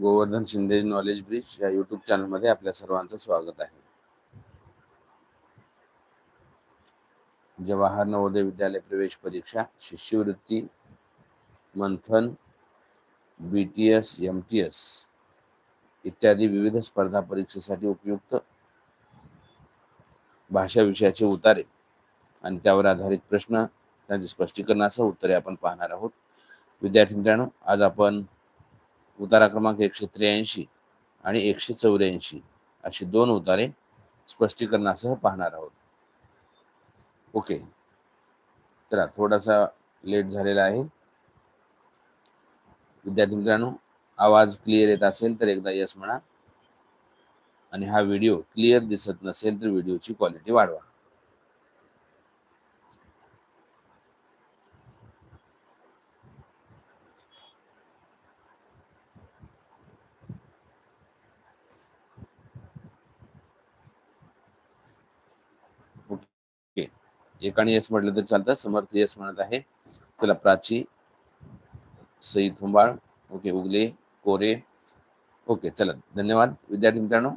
Govardhan Shinde knowledge bridge या YouTube चॅनलमध्ये आपल्या सर्वांचं स्वागत आहे. जवाहर नवोदय विद्यालय प्रवेश परीक्षा शिष्यवृत्ती Manthan B T S M T S इत्यादी विविध स्पर्धा परीक्षेसाठी उपयुक्त भाषा विषयाचे उतारे आणि त्यावर आधारित प्रश्न त्यांचे स्पष्टीकरणासह उत्तरे आपण पाहणार आहोत. विद्यार्थी मित्रांनो आज आपण उतारा क्रमांक एकशे त्र्याऐंशी आणि एकशे चौऱ्याऐंशी अशी दोन उतारे स्पष्टीकरणासह पाहणार आहोत. ओके. तर थोडासा लेट झालेला आहे. विद्यार्थी मित्रांनो आवाज क्लिअर येत असेल तर एकदा यस म्हणा. आणि हा व्हिडिओ क्लिअर दिसत नसेल तर व्हिडिओची क्वालिटी वाढवा ओके एकाने येस म्हटलं तर चालतं समर्थ येस म्हणत आहे. चला प्राची सई थुंबाळ ओके उगले कोरे ओके चला धन्यवाद. विद्यार्थी मित्रांनो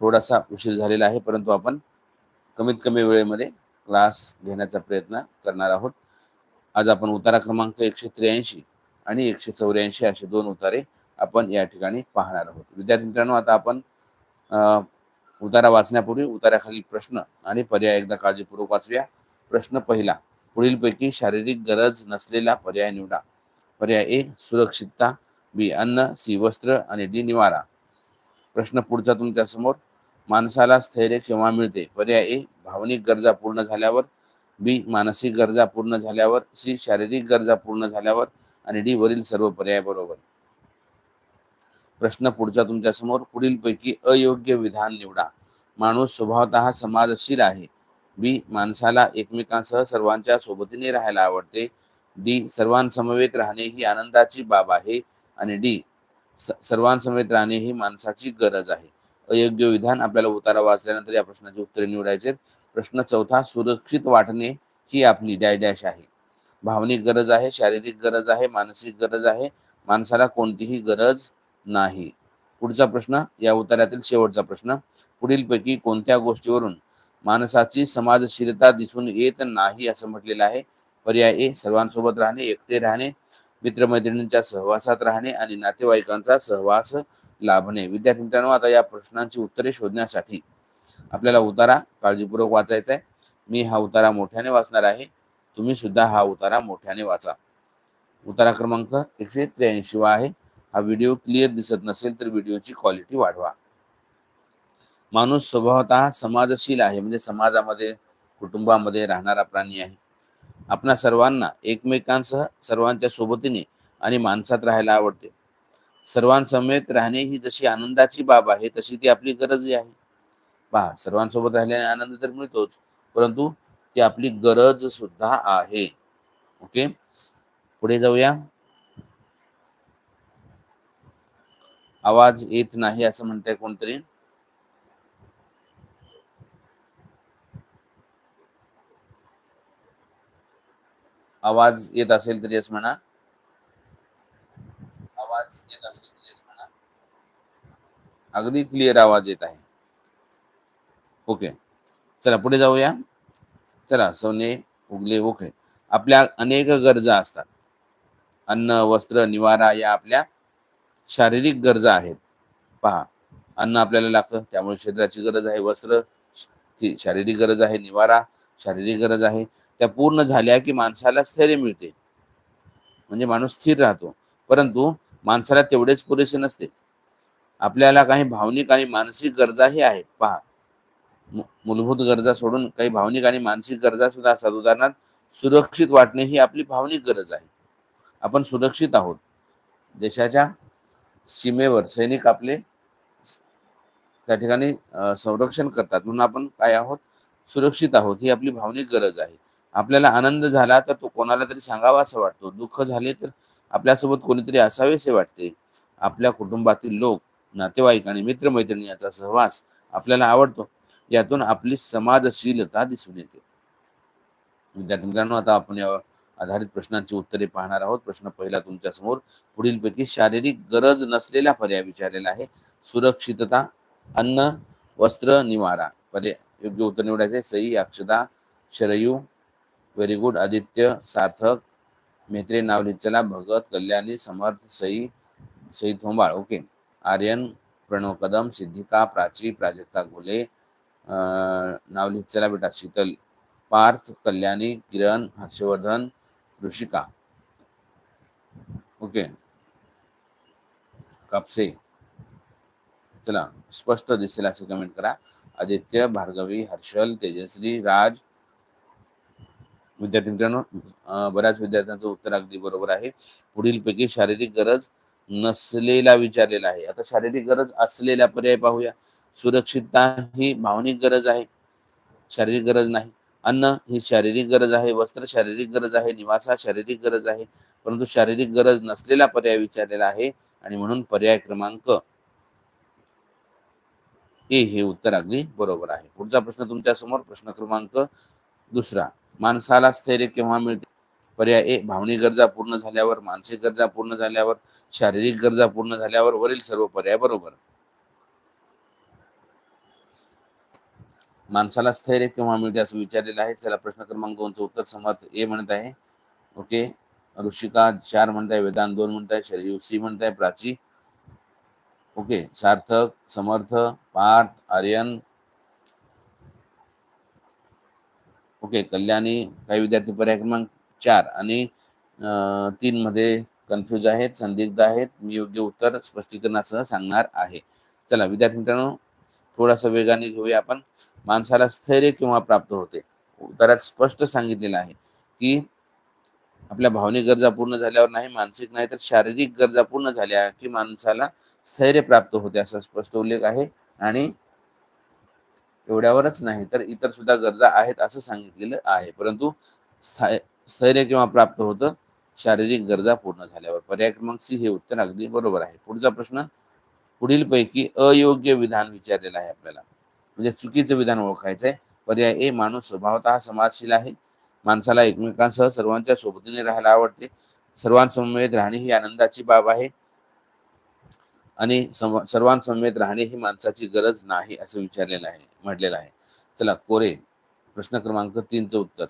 थोडासा उशीर झालेला आहे परंतु आपण कमीत कमी वेळेमध्ये क्लास घेण्याचा प्रयत्न करणार आहोत. आज आपण उतारा क्रमांक एकशे त्र्याऐंशी आणि एकशे चौऱ्याऐंशी असे दोन उतारे आपण या ठिकाणी पाहणार आहोत. विद्यार्थी मित्रांनो आता आपण उतारा वाचण्यापूर्वी उतार्याखालील प्रश्न आणि पर्याय एकदा काळजीपूर्वक वाचूया. प्रश्न पहिला पुढीलपैकी शारीरिक गरज नसलेला पर्याय निवडा. पर्याय ए सुरक्षितता. बी अन्न सी वस्त्र आणि डी निवारा. प्रश्न पुढचा तुमच्यासमोर. माणसाला स्थैर्य केव्हा मिळते? पर्याय ए भावनिक गरजा पूर्ण झाल्यावर. बी मानसिक गरजा पूर्ण झाल्यावर. सी शारीरिक गरजा पूर्ण झाल्यावर. आणि डी वरील सर्व पर्याय बरोबर. प्रश्न पुढचा तुमच्यासमोर पुढीलपैकी अयोग्य विधान निवडा. माणूस स्वभावतः समाजशील आहे. बी माणसाला एकमेकांसह सर्वांच्या सोबतीने राहायला आवडते. डी सर्वांसमवेत राहणे ही आनंदाची बाब आहे. आणि डी स- सर्वांसमवेत राहणे ही माणसाची गरज आहे. अयोग्य विधान आपल्याला उतारा वाचल्यानंतर या प्रश्नाची उत्तरे निवडायचे प्रश्न चौथा सुरक्षित वाटणे ही आपली डॅश डॅश आहे. भावनिक गरज आहे शारीरिक गरज आहे मानसिक गरज आहे. माणसाला कोणतीही गरज नाही. पुढचा प्रश्न या उतार्यातील शेवटचा प्रश्न. पुढीलपैकी कोणत्या गोष्टीवरून माणसाची समाजशीलता दिसून येत नाही असं म्हटलेलं आहे? पर्याय ए सर्वांसोबत राहणे एकटे राहणे मित्रमैत्रिणींच्या सहवासात राहणे आणि नातेवाईकांचा सहवास लाभणे. विद्यार्थी मित्रांनो आता या प्रश्नांची उत्तरे शोधण्यासाठी आपल्याला उतारा काळजीपूर्वक वाचायचा आहे. मी हा उतारा मोठ्याने वाचणार आहे. तुम्ही सुद्धा हा उतारा मोठ्याने वाचा. उतारा क्रमांक एकशे त्र्याऐंशी आहे. हा व्हिडिओ क्लिअर दिसत नसेल तर व्हिडिओची क्वालिटी वाढवा. माणूस स्वभावतः समाजशील आहे म्हणजे समाजामध्ये कुटुंबामध्ये राहणारा प्राणी आहे. आपणा सर्वांना एकमेकांसह सर्वांच्या सोबतीने आणि माणसात राहायला आवडते. सर्वांसमेत राहणे ही जशी आनंदाची बाब आहे तशी ती आपली गरजही आहे. पहा सर्वांसोबत राहिल्याने आनंद तर मिळतोच परंतु ती आपली गरज सुद्धा आहे. ओके? पुढे जाऊया. आवाज येत नाही असं म्हणताय कोणतरी. आवाज येत असेल तरी असं म्हणा. आवाज येत असेल तरी असं म्हणा. अगदी क्लिअर आवाज येत आहे. ओके चला पुढे जाऊया. चला सोने उगले ओके. आपल्या अनेक गरजा असतात. अन्न वस्त्र निवारा या आपल्या शारीरिक गरजा आहेत. पहा अन्न आपल्याला लागतं त्यामुळे शरीराची गरज आहे. वस्त्र ती शारीरिक गरज आहे. निवारा शारीरिक गरज आहे. त्या पूर्ण झाल्या की माणसाला स्थैर्य मिळते. म्हणजे माणूस स्थिर राहतो. परंतु माणसाला तेवढेच पुरेसे नसते. आपल्याला काही भावनिक आणि मानसिक गरजाही आहेत. पहा मूलभूत गरजा सोडून काही भावनिक आणि मानसिक गरजा सुद्धा असतात. उदाहरणार्थ सुरक्षित वाटणे ही आपली भावनिक गरज आहे. आपण सुरक्षित आहोत. देशाच्या सीमेवर सैनिक आपले त्या ठिकाणी संरक्षण करतात. म्हणून आपण काय आहोत? सुरक्षित आहोत. ही आपली भावनिक गरज आहे. आपल्याला आनंद झाला तर तो कोणाला तरी सांगावा असं वाटतो. दुःख झाले तर आपल्यासोबत कोणीतरी असावेसे वाटते. आपल्या कुटुंबातील लोक नातेवाईक आणि मित्रमैत्रिणी याचा सहवास आपल्याला आवडतो. यातून आपली समाजशीलता दिसून येते. विद्यार्थी मित्रांनो आता आपण यावर आधारित प्रश्नांची उत्तरे पाहणार आहोत. प्रश्न पहिला तुमच्यासमोर. पुढीलपैकी शारीरिक गरज नसलेला पर्याय विचारलेला आहे. सुरक्षितता अन्न वस्त्र निवारा. पर्याय योग्य उत्तर निवडायचे सई अक्षता शरयू व्हेरी गुड आदित्य सार्थक मेत्रे नाव चला भगत कल्याणी समर्थ सई सई थोंबाळ. ओके. आर्यन प्रणव कदम सिद्धिका प्राची प्राजक्ता घोले नाव चला बेटा शीतल पार्थ कल्याणी किरण हर्षवर्धन ऋषिका। ओके. कापसे. चला स्पष्ट दिसेल असं कमेंट करा. आदित्य भार्गवी हर्षल तेजश्री राज. विद्यार्थी मित्रांनो बऱ्याच विद्यार्थ्यांचं उत्तर अगदी बरोबर आहे. पुढीलपैकी शारीरिक गरज नसलेला विचारलेला आहे. आता शारीरिक गरज असलेला पर्याय पाहूया. सुरक्षितता ही भावनिक गरज आहे. शारीरिक गरज नाही. अन्न ही शारीरिक गरज आहे वस्त्र शारीरिक गरज आहे निवास हा शारीरिक गरज आहे. परंतु शारीरिक गरज नसलेला पर्याय विचारलेला आहे आणि म्हणून पर्याय क्रमांक ए हे उत्तर अगदी बरोबर आहे. पुढचा प्रश्न तुमच्यासमोर प्रश्न क्रमांक दुसरा. माणसाला स्थैर्य केव्हा मिळते? पर्याय ए भावनिक गरजा पूर्ण झाल्यावर मानसिक गरजा पूर्ण झाल्यावर शारीरिक गरजा पूर्ण झाल्यावर वरील सर्व पर्याय बरोबर. माणसाला स्थैर्य केव्हा मिळते असं विचारलेलं आहे. त्याला प्रश्न क्रमांक दोनचं उत्तर संवाद ए म्हणत आहे. ओके. ऋषिका चार म्हणत आहे वेदांत दोन म्हणत आहे शरीर सी म्हणत आहे प्राची. ओके. सार्थक समर्थ पार्थ आर्यन. ओके. कल्याणी काही विद्यार्थी पर्याय क्रमांक चार आणि तीन मध्ये कन्फ्यूज आहेत संदिग्ध आहेत. मी योग्य उत्तर स्पष्टीकरणासह सांगणार आहे. चला विद्यार्थी मित्रांनो थोडासा वेगाने घेऊया आपण. माणसाला स्थैर्य किंवा प्राप्त होते. उत्तरात स्पष्ट सांगितलेलं आहे की आपल्या भावनिक गरजा पूर्ण झाल्यावर नाही मानसिक नाही तर शारीरिक गरजा पूर्ण झाल्या की माणसाला स्थैर्य प्राप्त होते असा स्पष्ट उल्लेख आहे. आणि एवढ्यावरच नाही तर इतर सुद्धा गरजा आहेत असं सांगितलेलं आहे. परंतु स्थाय- स्थैर्य केव्हा प्राप्त होतं शारीरिक गरजा पूर्ण झाल्यावर. पर्याय क्रमांक सी हे उत्तर अगदी बरोबर आहे. पुढचा प्रश्न पुढीलपैकी अयोग्य विधान विचारलेलं आहे आपल्याला. म्हणजे चुकीचं विधान ओळखायचं आहे पर्याय ए माणूस स्वभावतः समाजशील आहे. माणसाला एकमेकांसह सर्वांच्या सोबतीने राहायला आवडते. सर्वांसमवेत राहणे ही आनंदाची बाब आहे. आणि सर्वांसमवेत राहणे ही माणसाची गरज नाही असं विचारलेलं आहे म्हटलेलं आहे. चला कोरे. प्रश्न क्रमांक तीनचं उत्तर.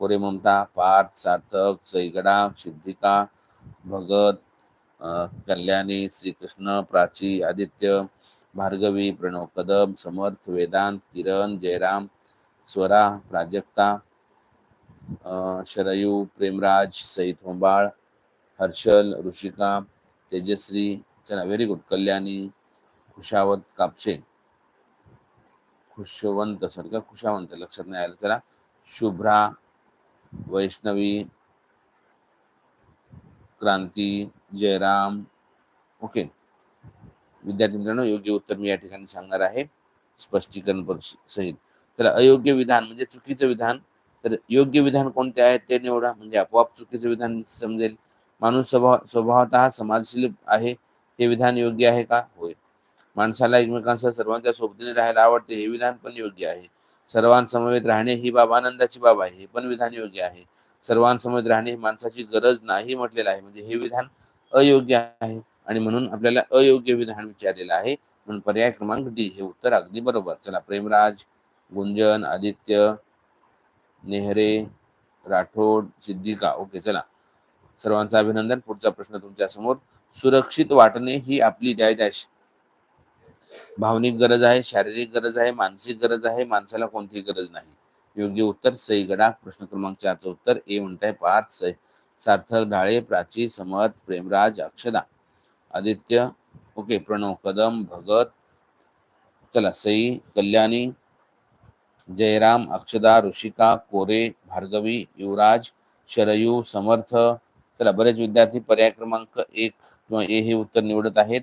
कोरे ममता पार्थ सार्थक सैगडा सिद्धिका भगत कल्याणी श्रीकृष्ण प्राची आदित्य भार्गवी प्रणव कदम समर्थ वेदांत किरण जयराम स्वरा प्राजक्ता शरयू प्रेमराज सईद होंबाळ हर्षल ऋषिका तेजश्री चला very good Kalyani Khushawat Kapshe Khushwant sir का? खुशावंत लक्षात नाही आलं. चला शुभ्रा वैष्णवी क्रांती जयराम. ओके विद्यार्थी मित्रांनो योग्य उत्तर मी या ठिकाणी सांगणार आहे. स्पष्टीकरण सहित. तर अयोग्य विधान म्हणजे चुकीचं विधान. तर योग्य विधान कोणते आहे ते निवडा म्हणजे आपोआप चुकीचं विधान समजेल. माणूस स्वभाव स्वभावतः समाजशील आहे हे विधान योग्य आहे का? होय. माणसाला एकमेकांसह सर्वांच्या सोबतीने राहायला आवडते हे विधान पण योग्य आहे. सर्वांसमवेत राहणे ही बाब आनंदाची बाब आहे हे पण विधान योग्य आहे. सर्वांसमवेत राहणे ही माणसाची गरज नाही म्हटलेलं आहे म्हणजे हे विधान अयोग्य आहे. आणि म्हणून आपल्याला अयोग्य विधान विचारलेलं आहे. म्हणून पर्याय क्रमांक डी हे उत्तर अगदी बरोबर. चला प्रेमराज गुंजन आदित्य नेहरे राठोड सिद्धिका ओके चला. सर्वांचं अभिनंदन. पुढचा प्रश्न तुमच्यासमोर. सुरक्षित वाटणे ही आपली डॅश डॅश भावनिक गरज आहे शारीरिक गरज आहे मानसिक गरज आहे माणसाला कोणतीही गरज नाही. योग्य उत्तर सई गडा प्रश्न क्रमांक चारचं उत्तर ए म्हणताय पाच सार्थक ढाळे प्राची समर्थ प्रेमराज अक्षदा. आदित्य ओके प्रणव कदम भगत चला सई कल्याणी जयराम अक्षदा ऋषिका कोरे भार्गवी युवराज शरयू समर्थ चला बरेच विद्यार्थी पर्याय क्रमांक एक किंवा ए हे उत्तर निवडत आहेत.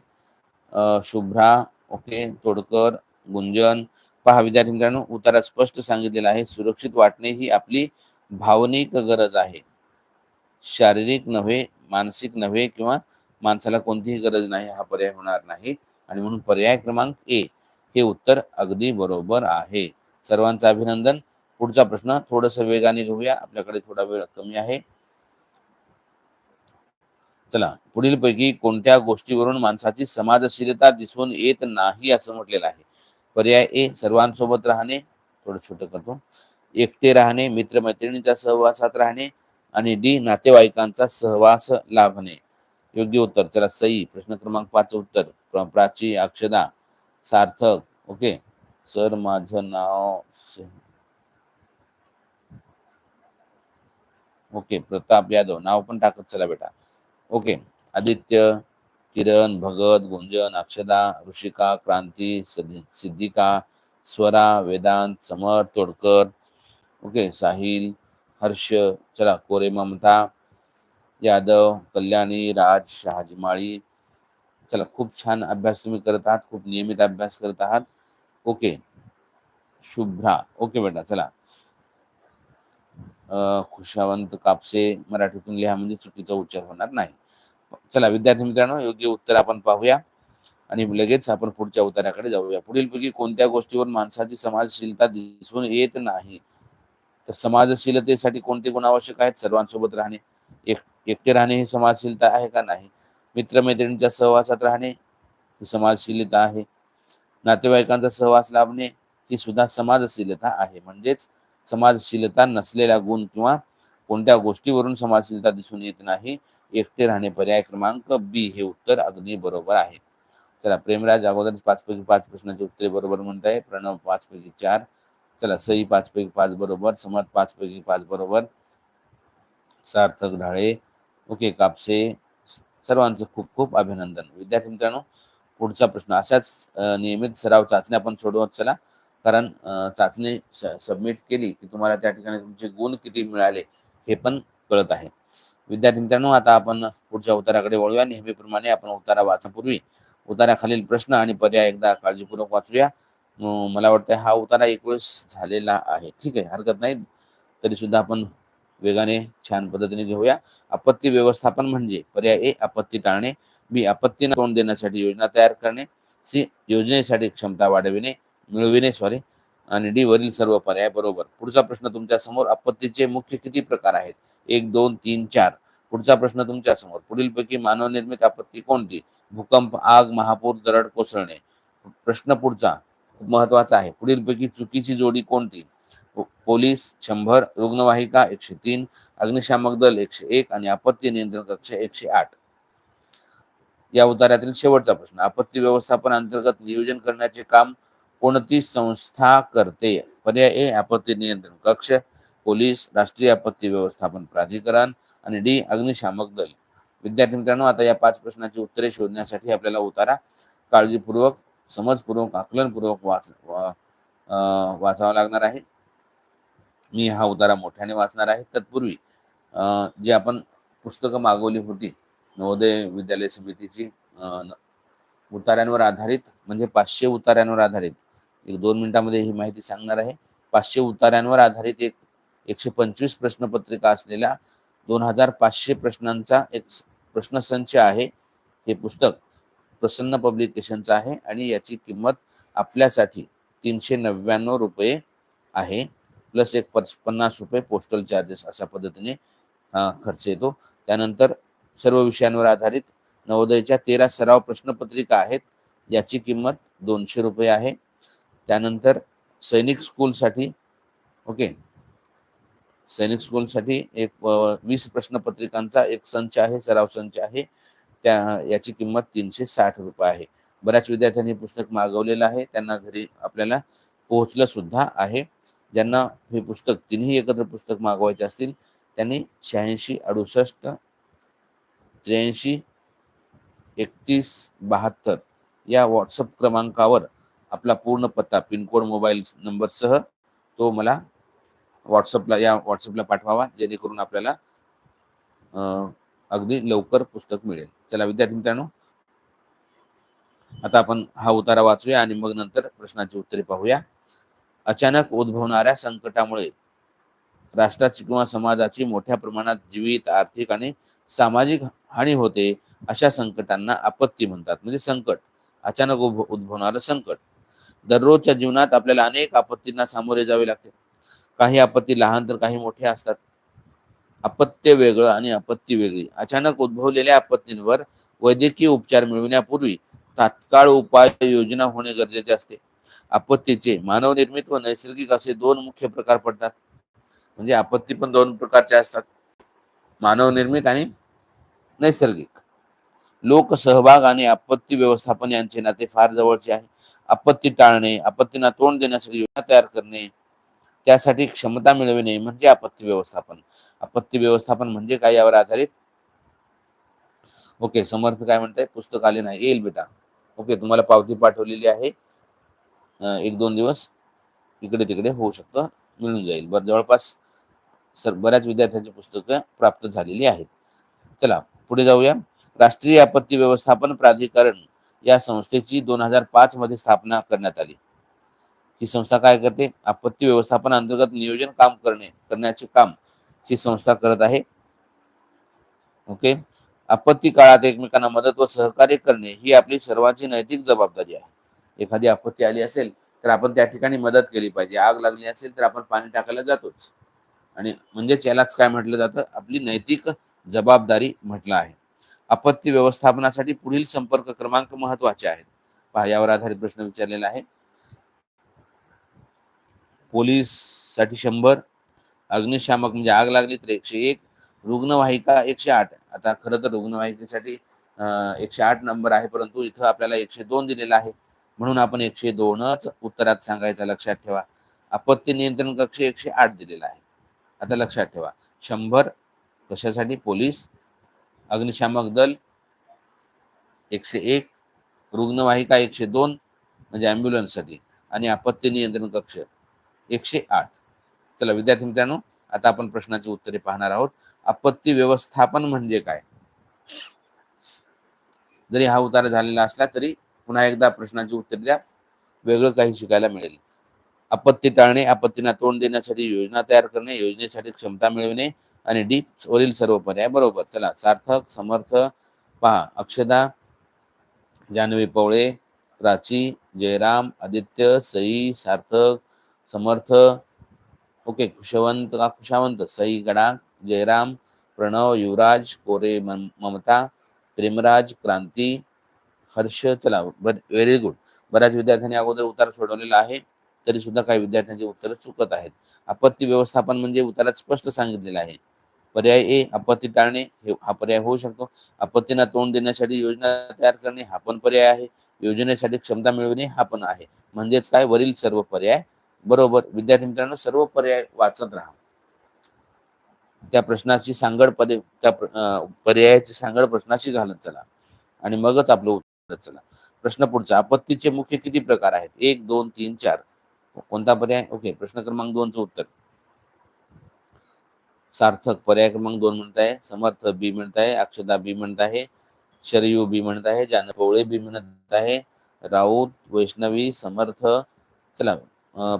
शुभ्रा ओके तोडकर गुंजन पहा विद्यार्थी मित्रांनो उतारा स्पष्ट सांगितलेलं आहे सुरक्षित वाटणे ही आपली भावनिक गरज आहे. शारीरिक नव्हे मानसिक नव्हे किंवा माणसाला कोणतीही गरज नाही हा पर्याय होणार नाही. आणि म्हणून पर्याय क्रमांक ए हे उत्तर अगदी बरोबर आहे. सर्वांचं अभिनंदन. पुढचा प्रश्न थोडस वेगाने घेऊया. आपल्याकडे थोडा वेळ कमी आहे. चला पुढील पैकी कोणत्या गोष्टीवरून माणसाची समाजशीलता दिसून येत नाही असं म्हटलेलं आहे? पर्याय ए सर्वांसोबत राहणे. थोडं छोटं करतो. एकटे राहणे मित्रमैत्रिणींच्या सहवासात राहणे. आणि डी नातेवाईकांचा सहवास लाभणे. योग्य उत्तर. चला सई प्रश्न क्रमांक पाच उत्तर. प्राची अक्षदा सार्थक. ओके. सर माझं नाव ओके प्रताप यादव. नाव पण टाकत चला बेटा. ओके. आदित्य किरण भगत गुंजन अक्षदा ऋषिका क्रांती सिद्धिका स्वरा वेदांत समर तोडकर. ओके साहिल हर्ष चला कोरे ममता यादव कल्याणी राज शहाजीमाळी चला खूप छान अभ्यास तुम्ही करत आहात खूप नियमित अभ्यास करत आहात. ओके. शुभ्रा. ओके बेटा चला. अं, खुशावंत कापसे मराठीतून लिहा म्हणजे चुकीचा उच्चार होणार नाही. चला विद्यार्थी मित्रांनो योग्य उत्तर आपण पाहूया. आणि लगेच आपण पुढच्या उत्तराकडे जाऊया. पुढीलपैकी कोणत्या गोष्टीवर माणसाची समाजशीलता दिसून येत नाही? तर समाजशीलतेसाठी कोणते गुण आवश्यक आहेत? सर्वांसोबत राहणे. एकटे राहणे ही समाजशीलता आहे का नाही? मित्रमैत्रिणींच्या सहवासात राहणे ही समाजशीलता आहे. नातेवाईकांचा सहवास लाभणे ही सुद्धा समाजशीलता आहे. म्हणजेच समाजशीलता नसलेला गुण किंवा कोणत्या गोष्टीवरून समाजशीलता दिसून येत नाही एकटे राहणे पर्याय क्रमांक बी हे उत्तर अगदी बरोबर आहे. चला प्रेमराज अगोदर पाच पैकी पाच प्रश्नाची उत्तरे बरोबर म्हणताय प्रणव पाच पैकी चार. चला सई पाच पैकी पाच बरोबर. समर्थ पाच पैकी पाच बरोबर. सार्थक ढाळे ओके कापसे. सर्वांचं खूप खूप अभिनंदन. विद्यार्थी मित्रांनो पुढचा प्रश्न अशाच नियमित सराव चाचणी आपण सोडवत चला. कारण चाचणी सबमिट केली की तुम्हाला त्या ठिकाणी तुमचे गुण किती मिळाले हे पण कळत आहे. विद्यार्थी मित्रांनो आता आपण पुढच्या उताराकडे वळूया. नेहमीप्रमाणे आपण उतारा वाचण्यापूर्वी उताराखालील प्रश्न आणि पर्याय एकदा काळजीपूर्वक वाचूया. मला वाटतं हा उतारा एक वेळेस झालेला आहे. ठीक आहे हरकत नाही. तरी सुद्धा आपण वेगाने छान पद्धतीने घेऊया. आपत्ती व्यवस्थापन म्हणजे पर्याय ए आपत्ती टाळणे बी आपत्तींना तोंड देण्यासाठी योजना तयार करणे सी योजनेसाठी क्षमता वाढविणे मिळविणे सॉरी आणि डी वरील सर्व पर्याय बरोबर. पुढचा प्रश्न तुमच्यासमोर आपत्तीचे मुख्य किती प्रकार आहेत? एक दोन तीन चार. पुढचा प्रश्न तुमच्यासमोर पुढीलपैकी मानवनिर्मित आपत्ती कोणती? भूकंप आग महापूर दरड कोसळणे. प्रश्न पुढचा खूप महत्त्वाचा आहे. पुढीलपैकी चुकीची जोडी कोणती? पोलीस शंभर रुग्णवाहिका एकशे तीन अग्निशामक दल एकशे एक आणि आपत्ती नियंत्रण कक्ष एकशे आठ. या उतार्यातील शेवटचा प्रश्न आपत्ती व्यवस्थापन अंतर्गत नियोजन करण्याचे काम कोणती संस्था करते? पर्याय ए आपत्ती नियंत्रण कक्ष पोलीस राष्ट्रीय आपत्ती व्यवस्थापन प्राधिकरण आणि डी अग्निशामक दल. विद्यार्थी मित्रांनो आता या पाच प्रश्नाची उत्तरे शोधण्यासाठी आपल्याला उतारा. काळजीपूर्वक समजपूर्वक आकलनपूर्वक वाच वाचावा लागणार आहे. मी हा उतारा मोठ्याने वाचणार आहे. तत्पूर्वी जे जी आपण पुस्तकं मागवली होती नवोदय विद्यालय समितीची उतार्यांवर आधारित म्हणजे पाचशे उतार्यांवर आधारित एक दोन मिनिटांमध्ये ही माहिती सांगणार आहे. पाचशे उतार्यांवर आधारित एक एकशे पंचवीस प्रश्नपत्रिका असलेल्या दोन हजार पाचशे प्रश्नांचा एक प्रश्नसंच आहे. हे पुस्तक प्रसन्न पब्लिकेशनचं आहे आणि याची किंमत आपल्यासाठी तीनशे नव्याण्णव रुपये आहे. प्लस एक पच- पन्नास रुपये पोस्टल चार्जेस अशा पद्धतीने खर्च येतो. त्यानंतर सर्व विषयांवर आधारित नवोदयच्या तेरा सराव प्रश्नपत्रिका आहेत. याची किंमत दोनशे रुपये आहे. त्यानंतर सैनिक स्कूलसाठी ओके. सैनिक स्कूलसाठी एक वीस प्रश्नपत्रिकांचा एक संच आहे सराव संच आहे. त्या याची किंमत तीनशे साठ रुपये आहे. बऱ्याच विद्यार्थ्यांनी हे पुस्तक मागवलेलं आहे. त्यांना घरी आपल्याला पोहोचलं सुद्धा आहे. ज्यांना हे पुस्तक तिन्ही एकत्र पुस्तक मागवायचे असतील त्यांनी शहाऐंशी अडुसष्ट त्र्याऐंशी एकतीस बहात्तर या व्हॉट्सअप क्रमांकावर आपला पूर्ण पत्ता पिनकोड मोबाईल नंबरसह तो मला व्हॉट्सअपला या व्हॉट्सअपला पाठवावा जेणेकरून आपल्याला अं, अगदी लवकर पुस्तक मिळेल. चला विद्यार्थी मित्रांनो आता आपण हा उतारा वाचूया आणि मग नंतर प्रश्नाची उत्तरे पाहूया. अचानक उद्भवणाऱ्या संकटामुळे राष्ट्राची किंवा समाजाची मोठ्या प्रमाणात जीवित आर्थिक आणि सामाजिक हानी होते अशा संकटांना आपत्ती म्हणतात. म्हणजे संकट अचानक उद्भवणारं संकट. दररोजच्या जीवनात आपल्याला अनेक आपत्तींना सामोरे जावे लागते. काही आपत्ती लहान तर काही मोठे असतात. अपत्य वेगळं आणि आपत्ती वेगळी. अचानक उद्भवलेल्या आपत्तींवर वैद्यकीय उपचार मिळविण्यापूर्वी तात्काळ उपाय योजना होणे गरजेचे असते. आपत्तीचे मानवनिर्मित व नैसर्गिक असे दोन मुख्य प्रकार पडतात. म्हणजे आपत्ती पण दोन प्रकारचे असतात. मानवनिर्मित आणि नैसर्गिक. लोकसहभाग आणि आपत्ती व्यवस्थापन यांचे नाते फार जवळचे आहे. आपत्ती टाळणे आपत्तींना तोंड देण्यासाठी योजना तयार करणे त्यासाठी क्षमता मिळविणे म्हणजे आपत्ती व्यवस्थापन. आपत्ती व्यवस्थापन म्हणजे काय यावर आधारित? ओके समर्थ काय म्हणताय? पुस्तक आले नाही. येईल बेटा. ओके तुम्हाला पावती पाठवलेली आहे. एक दोन दिवस इकडे तिकडे होऊ शकतं मिळून जाईल. बरं जवळपास सर बऱ्याच विद्यार्थ्यांची पुस्तकं प्राप्त झालेली आहेत. चला पुढे जाऊया. राष्ट्रीय आपत्ती व्यवस्थापन प्राधिकरण या संस्थेची दोन हजार पाच मध्ये स्थापना करण्यात आली. ही संस्था काय करते? आपत्ती व्यवस्थापन अंतर्गत नियोजन काम करणे करण्याचे काम ही संस्था करत आहे. ओके? आपत्ती काळात एकमेकांना मदत व सहकार्य करणे ही आपली सर्वांची नैतिक जबाबदारी आहे. एखादी आपत्ती आली असेल तर आपण त्या ठिकाणी मदत केली पाहिजे. आग लागली असेल तर आपण पाणी टाकायला जातोच. आणि म्हणजेच यालाच काय म्हटलं जातं? आपली नैतिक जबाबदारी म्हटलं आहे. आपत्ती व्यवस्थापनासाठी पुढील संपर्क क्रमांक महत्त्वाचे आहेत. पहा यावर आधारित प्रश्न विचारलेला आहे. पोलीससाठी शंभर अग्निशामक म्हणजे आग लागली तर एकशे एक रुग्णवाहिका एकशे आठ. आता खरं तर रुग्णवाहिकेसाठी एकशे आठ नंबर आहे परंतु इथं आपल्याला एकशे दोन दिलेला आहे. म्हणून आपण एकशे दोनच उत्तरात सांगायचं लक्षात ठेवा. आपत्ती नियंत्रण कक्ष एकशे आठ दिलेला आहे. आता लक्षात ठेवा. शंभर कशासाठी? पोलीस अग्निशामक दल एकशे एक रुग्णवाहिका एकशे दोन म्हणजे ॲम्ब्युलन्ससाठी आणि आपत्ती नियंत्रण कक्ष एकशे आठ. चला विद्यार्थी मित्रांनो आता आपण प्रश्नाची उत्तरे पाहणार आहोत. आपत्ती व्यवस्थापन म्हणजे काय? जरी हा उतारा झालेला असला तरी पुन्हा एकदा प्रश्नाची उत्तर द्या. वेगळं काही शिकायला मिळेल. आपत्ती टाळणे आपत्तींना तोंड देण्यासाठी योजना तयार करणे योजनेसाठी क्षमता मिळवणे आणि डी वरील सर्व पर्याय. बरोबर. चला सार्थक समर्थ पहा अक्षदा जान्हवी पवळे प्राची जयराम आदित्य सई सार्थक समर्थ ओके खुशवंत का खुशावंत सई गडा जयराम प्रणव युवराज कोरे ममता प्रेमराज क्रांती हर्ष चला व्हेरी गुड बऱ्याच विद्यार्थ्यांनी अगोदर उतार सोडवलेला आहे तरी सुद्धा काही विद्यार्थ्यांची उत्तरं चुकत आहेत. आपत्ती व्यवस्थापन म्हणजे उतारात स्पष्ट सांगितलेलं आहे. पर्याय ए आपत्ती टाळणे हे हा पर्याय होऊ शकतो. आपत्तींना तोंड देण्यासाठी योजना तयार करणे हा पण पर्याय आहे. योजनेसाठी क्षमता मिळवणे हा पण आहे. म्हणजेच काय? वरील सर्व पर्याय बरोबर. विद्यार्थी मित्रांनो सर्व पर्याय वाचत राहा. त्या प्रश्नाची सांगड पदे त्या पर्यायाची सांगड प्रश्नाशी घालत चला. आणि मगच आपलं उत्तर चला प्रश्न पुढचा आपत्तीचे मुख्य किती प्रकार आहेत? एक दोन तीन चार. कोणता पर्याय? ओके प्रश्न क्रमांक दोनचं उत्तर. सार्थक पर्याय क्रमांक दोन म्हणत आहे. समर्थ बी म्हणत आहे. अक्षदा बी म्हणत आहे. शरयू बी म्हणत आहे. जानपवळे बी म्हणत आहे. राऊत वैष्णवी समर्थ. चला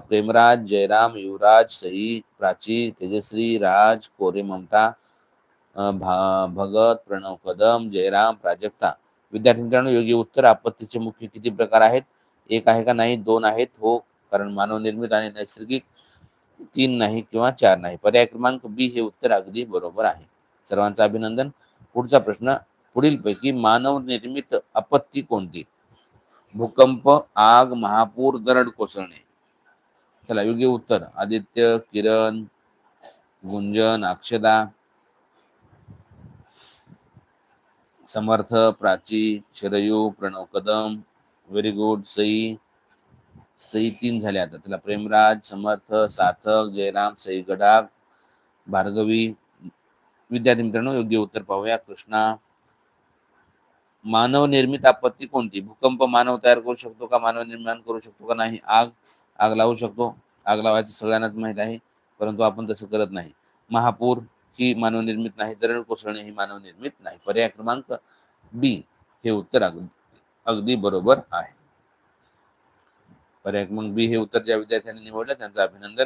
प्रेमराज जयराम युवराज सई प्राची तेजश्री राज कोरे ममता भा भगत प्रणव कदम जयराम प्राजक्ता. विद्यार्थी मित्रांनो योग्य उत्तर आपत्तीचे मुख्य किती प्रकार आहेत? एक आहे का नाही? दोन आहेत हो. कारण मानवनिर्मित आणि नैसर्गिक तीन नाही किंवा चार नाही. पर्याय क्रमांक बी हे उत्तर अगदी बरोबर आहे. सर्वांचं अभिनंदन. पुढचा प्रश्न पुढीलपैकी मानव निर्मित आपत्ती कोणती? भूकंप आग महापूर दरड कोसळणे. चला योग्य उत्तर. आदित्य किरण गुंजन अक्षदा. Samarth Prachi Sharayu Pranav Kadam very good Sai. Sai तीन झाले आता. त्याला प्रेमराज समर्थ सार्थक जयराम सई गडाख भार्गवी. विद्यार्थी मित्रांनो योग्य उत्तर पाहूया. कृष्णा. मानव निर्मित आपत्ती कोणती? भूकंप मानव तयार करू शकतो का? मानव निर्माण करू शकतो का? नाही. आग. आग लावू शकतो. आग लावायचं सगळ्यांनाच माहीत आहे. परंतु आपण तसं करत नाही. महापूर. ही मानवनिर्मित नाही दरड कोसळणे ही मानवनिर्मित नाही. पर्याय क्रमांक बी हे उत्तर अगदी अगदी बरोबर आहे. पर्याय क्रमांक बी हे उत्तर ज्या विद्यार्थ्यांनी निवडलं त्यांचं अभिनंदन.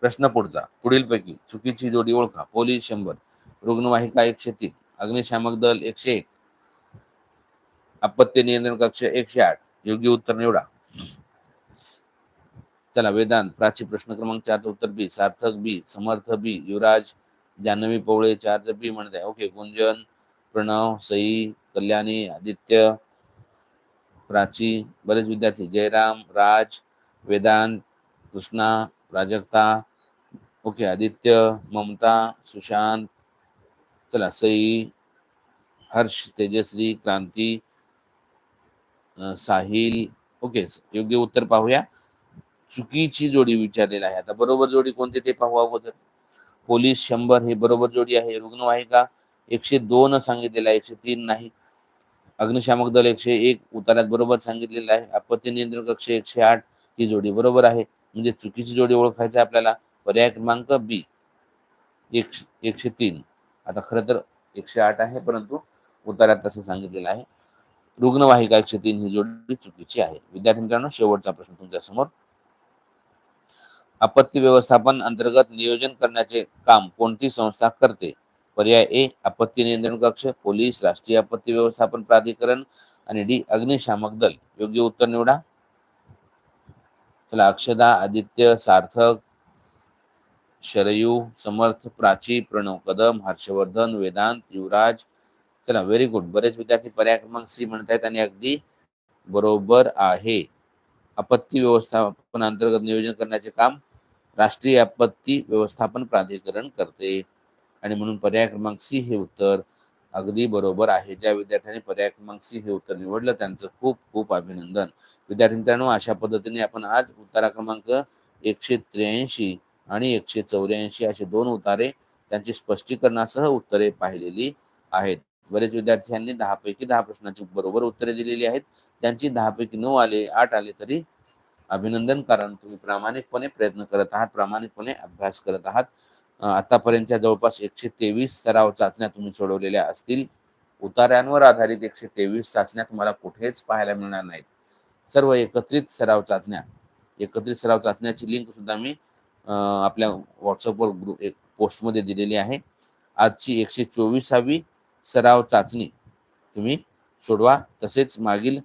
प्रश्न पुढचा. पुढीलपैकी चुकीची जोडी ओळखा. पोलीस शंभर. रुग्णवाहिका एकशे तीन. अग्निशामक दल एकशे एक. आपत्ती नियंत्रण कक्ष एकशे आठ. योग्य उत्तर निवडा. चला वेदांत प्राची प्रश्न क्रमांक चारचं उत्तर बी सार्थक बी समर्थ बी युवराज जान्हवी पवळे चारचं बी म्हणत आहे. ओके गुंजन प्रणव सई कल्याणी आदित्य प्राची बरेच विद्यार्थी जयराम राज वेदांत कृष्णा प्राजक्ता ओके आदित्य ममता सुशांत चला सई हर्ष तेजश्री क्रांती साहिल ओके योग्य उत्तर पाहूया. चुकीची जोडी विचारलेली आहे. आता बरोबर जोडी कोणती ते पाहू अगोदर. पोलीस शंभर हे बरोबर जोडी आहे. रुग्णवाहिका एकशे दोन सांगितलेलं आहे. एकशे तीन नाही. अग्निशामक दल एकशे एक उतारात बरोबर सांगितलेलं आहे. आपत्ती नियंत्रण कक्ष एकशे आठ ही जोडी बरोबर आहे. म्हणजे चुकीची जोडी ओळखायची आपल्याला. पर्याय क्रमांक बी. एकशे एकशे तीन. आता खरं तर एकशे आठ आहे परंतु उतारात तसं सांगितलेलं आहे. रुग्णवाहिका एकशे तीन ही जोडी चुकीची आहे. विद्यार्थी मित्रांनो शेवटचा प्रश्न तुमच्यासमोर. आपत्ती व्यवस्थापन अंतर्गत नियोजन करण्याचे काम कोणती संस्था करते? पर्याय ए आपत्ती नियंत्रण कक्ष पोलीस राष्ट्रीय आपत्ती व्यवस्थापन प्राधिकरण आणि डी अग्निशामक दल. योग्य उत्तर निवडा. चला अक्षदा आदित्य सार्थक शरयू समर्थ प्राची प्रणव कदम हर्षवर्धन वेदांत युवराज. चला व्हेरी गुड बरेच विद्यार्थी पर्याय क्रमांक सी म्हणतायत आणि अगदी बरोबर आहे. आपत्ती व्यवस्थापन अंतर्गत नियोजन करण्याचे काम राष्ट्रीय आपत्ती व्यवस्थापन प्राधिकरण करते. आणि म्हणून पर्याय क्रमांक सी हे उत्तर अगदी बरोबर आहे. ज्या विद्यार्थ्यांनी पर्याय क्रमांक सी हे उत्तर निवडलं त्यांचं खूप खूप अभिनंदन. विद्यार्थी मित्रांनो अशा पद्धतीने आपण आज उतारा क्रमांक एकशे त्र्याऐंशी आणि एकशे चौऱ्याऐंशी असे दोन उतारे त्यांची स्पष्टीकरणासह उत्तरे पाहिलेली आहेत. बरेच विद्यार्थ्यांनी दहापैकी दहा प्रश्नांची बरोबर उत्तरे दिलेली आहेत. त्यांची दहापैकी नऊ आले आठ आले तरी अभिनंदन कारण तुम्ही प्रामाणिकपणे प्रयत्न करत आहात प्रामाणिकपणे अभ्यास करत आहात. आतापर्यंतच्या जवळपास एकशे तेवीस सराव चाचण्या तुम्ही सोडवलेल्या असतील. उतार्यांवर आधारित एकशे तेवीस चाचण्या तुम्हाला कुठेच पाहायला मिळणार नाहीत. सर्व एकत्रित सराव चाचण्या. एकत्रित सराव चाचण्याची लिंक सुद्धा मी आपल्या व्हॉट्सअपवर ग्रुप एक पोस्टमध्ये दिलेली आहे. आजची एकशे चोवीसावी सराव चाचणी तुम्ही सोडवा. तसेच मागील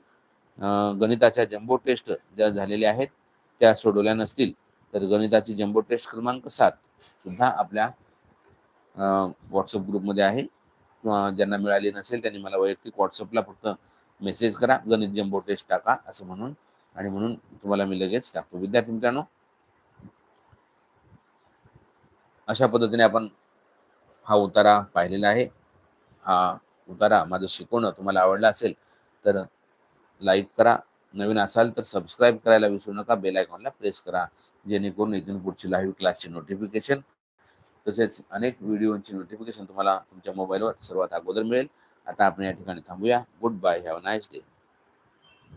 गणिताच्या जम्बो टेस्ट ज्या झालेल्या आहेत त्या सोडवल्या नसतील तर गणिताची जम्बो टेस्ट क्रमांक सात सुद्धा आपल्या व्हॉट्सअप ग्रुपमध्ये आहे. किंवा ज्यांना मिळाली नसेल त्यांनी मला वैयक्तिक व्हॉट्सअपला फक्त मेसेज करा गणित जम्बो टेस्ट टाका असं म्हणून. आणि म्हणून तुम्हाला मी लगेच टाकतो. विद्यार्थी मित्रांनो अशा पद्धतीने आपण हा उतारा पाहिलेला आहे. हा उतारा माझं शिकवणं तुम्हाला आवडलं असेल तर लाईक करा. नवीन असाल तर सबस्क्राईब करायला विसरू नका. बेल आयकॉनला प्रेस करा. जेणेकरून इथून पुढची लाईव्ह क्लासची नोटिफिकेशन तसेच अनेक व्हिडिओची नोटिफिकेशन तुम्हाला तुमच्या मोबाईलवर सर्वात अगोदर मिळेल. आता आपण या ठिकाणी थांबूया. Good bye have nice day